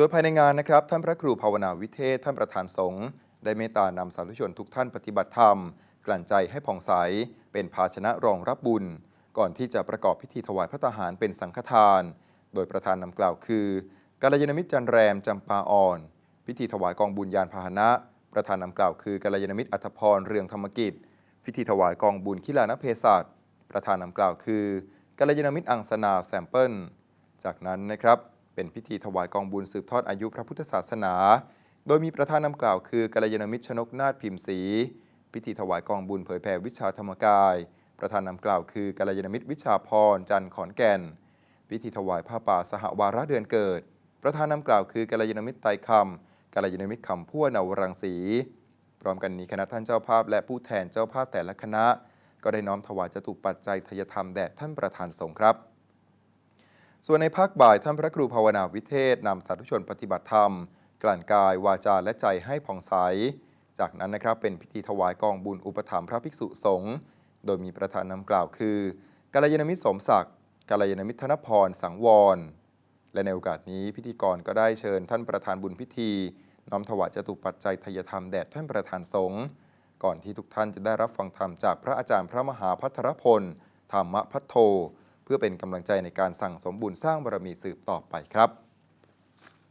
โดยภายในงานนะครับ ท่านพระครูภาวนาวิเทศ ท่านประธานสงฆ์ได้เมตตานำสาธุชนทุกท่านปฏิบัติธรรม กลั่นใจให้ผ่องใส เป็นภาชนะรองรับบุญ ก่อนที่จะประกอบพิธีถวายพระตาหารเป็นสังฆทาน โดยประธานนำกล่าวคือกาลยานมิตรจันแรมจำปาอ่อน พิธีถวายกองบุญยานพาหนะ ประธานนำกล่าวคือกาลยานมิตรอัธพรเรืองธรรมกิจ พิธีถวายกองบุญขิลานเพศัตประธานนำกล่าวคือกาลยานมิตรอังสนาแซมเปิลจากนั้นนะครับ เป็นพิธีถวายกองบุญสืบทอดอายุพระพุทธศาสนา โดยมีประธานนำกล่าวคือกัลยาณมิตรชนกนาถพิมพ์ศรีพิธีถวายกองบุญเผยแผ่วิชาธรรมกาย ประธานนำกล่าวคือกัลยาณมิตรวิชาพรจันทร์ขอนแก่น พิธีถวายผ้าป่าสหวาระเดือนเกิด ประธานนำกล่าวคือกัลยาณมิตรไตรคำกัลยาณมิตรคำพั่วนาวรังสีพร้อมกันนี้คณะท่านเจ้าภาพและผู้แทนเจ้าภาพแต่ละคณะ ก็ได้น้อมถวายจตุปัจจัยทายธรรมแด่ท่านประธานสงฆ์ครับ ส่วนในภาคบ่ายท่านพระครูภาวนาวิเทศนำสาธุชนปฏิบัติธรรม กลั่นกายวาจาและใจให้ผ่องใส จากนั้นนะครับเป็นพิธีถวายกองบุญอุปถัมภ์พระภิกษุสงฆ์โดยมีประธานนำกล่าวคือกัลยาณมิตรสมศักดิ์กัลยาณมิตรธนพรสังวร และในโอกาสนี้พิธีกรก็ได้เชิญท่านประธานบุญพิธีน้อมถวายจตุปัจจัยทายธรรมแด่ท่านประธานสงฆ์ก่อนที่ทุกท่านจะได้รับฟังธรรมจากพระอาจารย์พระมหาพัทรพล ธรรมพัทโท เพื่อเป็นกำลังใจในการสั่งสมบุญสร้างบารมีสืบต่อไปครับ